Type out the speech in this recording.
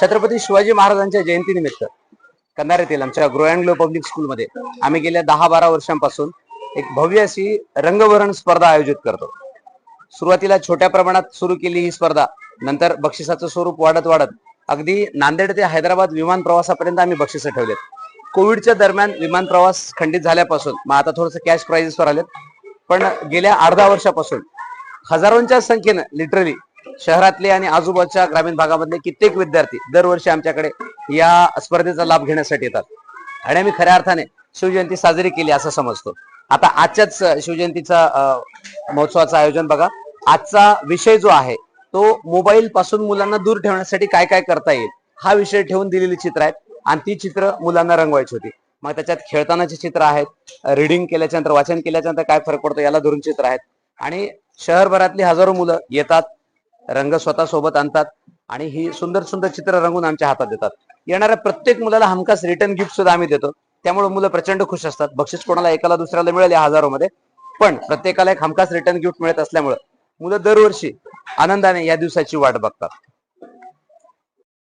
छत्रपती शिवाजी महाराजांच्या जयंतीनिमित्त कंधार येथील आमच्या ग्रो ग्लो पब्लिक स्कूलमध्ये आम्ही गेल्या दहा बारा वर्षांपासून एक भव्य अशी रंगवरण स्पर्धा आयोजित करतो. सुरुवातीला छोट्या प्रमाणात सुरू केली ही स्पर्धा. नंतर बक्षिसाचं स्वरूप वाढत वाढत अगदी नांदेड ते हैदराबाद विमान प्रवासापर्यंत आम्ही बक्षिसं ठेवलेत. कोविडच्या दरम्यान विमान प्रवास खंडित झाल्यापासून मग आता थोडंसं कॅश प्राइजेसवर आलेत. पण गेल्या अर्धा वर्षापासून हजारोंच्या संख्येनं लिटरली शहरातले आणि आजूबाजूच्या ग्रामीण भागामधले कित्येक विद्यार्थी दरवर्षी आमच्याकडे या स्पर्धेचा लाभ घेण्यासाठी येतात. आणि आम्ही खऱ्या अर्थाने शिवजयंती साजरी केली असं समजतो. आता आजच्याच शिवजयंतीचा महोत्सवाचं आयोजन बघा. आजचा विषय जो आहे तो मोबाईल पासून मुलांना दूर ठेवण्यासाठी काय काय करता येईल हा विषय ठेवून दिलेली चित्र आहेत. आणि ती चित्र मुलांना रंगवायची होती. मग त्याच्यात खेळतानाची चित्र आहेत रिडिंग केल्याच्यानंतर वाचन केल्याच्यानंतर काय फरक पडतो याला धरून चित्र आहेत. आणि शहरभरातली हजारो मुलं येतात रंग स्वतः सोबत आणतात आणि ही सुंदर सुंदर चित्र रंगून आमच्या हातात देतात. येणाऱ्या प्रत्येक मुलाला हमखास रिटर्न गिफ्ट सुद्धा आम्ही देतो. त्यामुळे मुलं प्रचंड खुश असतात. बक्षीस कोणाला एकाला दुसऱ्याला मिळेल या हजारोमध्ये. पण प्रत्येकाला एक हमखास रिटर्न गिफ्ट मिळत असल्यामुळे मुलं दरवर्षी आनंदाने या दिवसाची वाट बघतात.